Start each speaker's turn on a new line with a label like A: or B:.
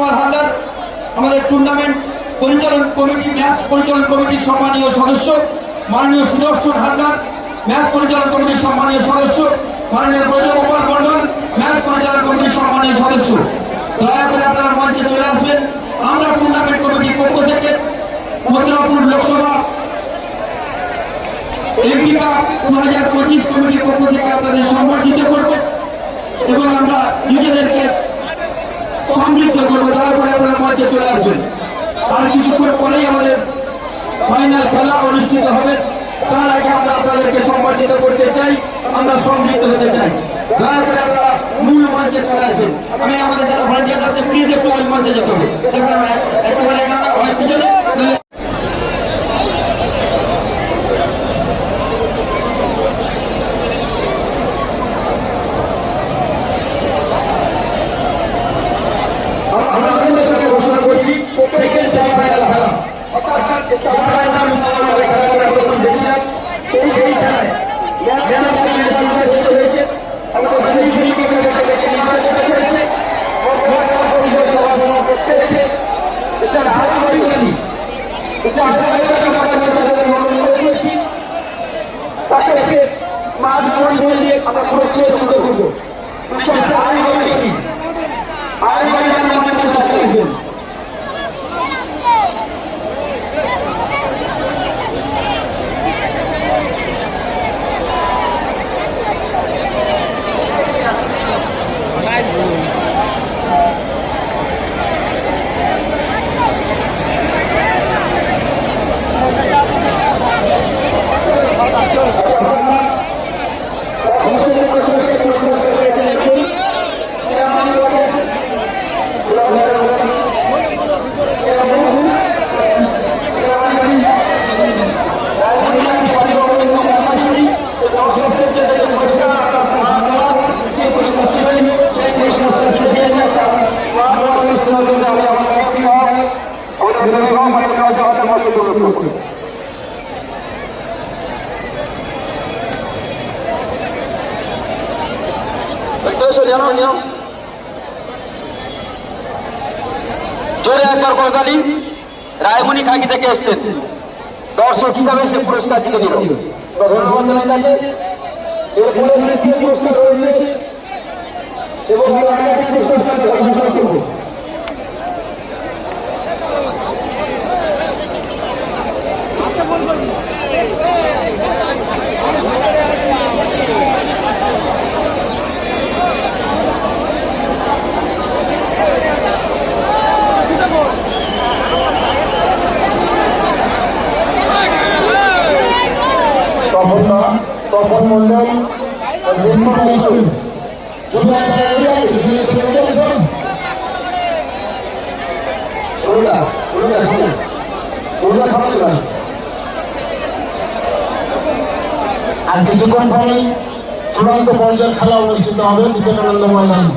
A: কুমার হালদার আমাদের টুর্নামেন্ট পরিচালন committee match পরিচালন কমিটির সম্মানীয় সদস্য, মাননীয় সুদর্শন হালদার ম্যাচ পরিচালন কমিটির সম্মানীয় সদস্য, মাননীয় ব্রজগোপাল মন্ডল ম্যাচ পরিচালন কমিটির সম্মানীয় সদস্য। দয়া করে আপনারা মঞ্চে চলে আসবেন। আমরা টুর্নামেন্ট কমিটির পক্ষ থেকে মথুরাপুর লোকসভা এমপি কাপ দু হাজার পঁচিশ কমিটির পক্ষ থেকে আপনাদের সম্বর্ধিত করব এবং আমরা নিজেদেরকে মঞ্চে চলে আসবেন। আর কিছুক্ষণ পরেই আমাদের ফাইনাল খেলা অনুষ্ঠিত হবে। তার আগে আমরা আপনাদেরকে সম্মানিত করতে চাই, আমরা সমৃদ্ধ হতে চাই। দয়া করে আপনারা মূল মঞ্চে চলে আসবেন। আমি আমাদের যারা ভলেন্টিয়ার আছে প্লিজ একটু Seseorang.
B: জোরে একবার করতালি রায়মণি খাকি থেকে এসছেন দর্শক হিসাবে সে পুরস্কার জিতে দিল ধন্যবাদ জানাই তাকে
A: এরপরে পুরস্কার এবং পুরস্কার ঘোষণা করব
C: তপন দা তপন মন্ডল নির্মল মিশ্র আর কিছুক্ষণ পরেই চূড়ান্ত পর্যায়ের খেলা অনুষ্ঠিত হবে বিবেকানন্দ ময়দানে।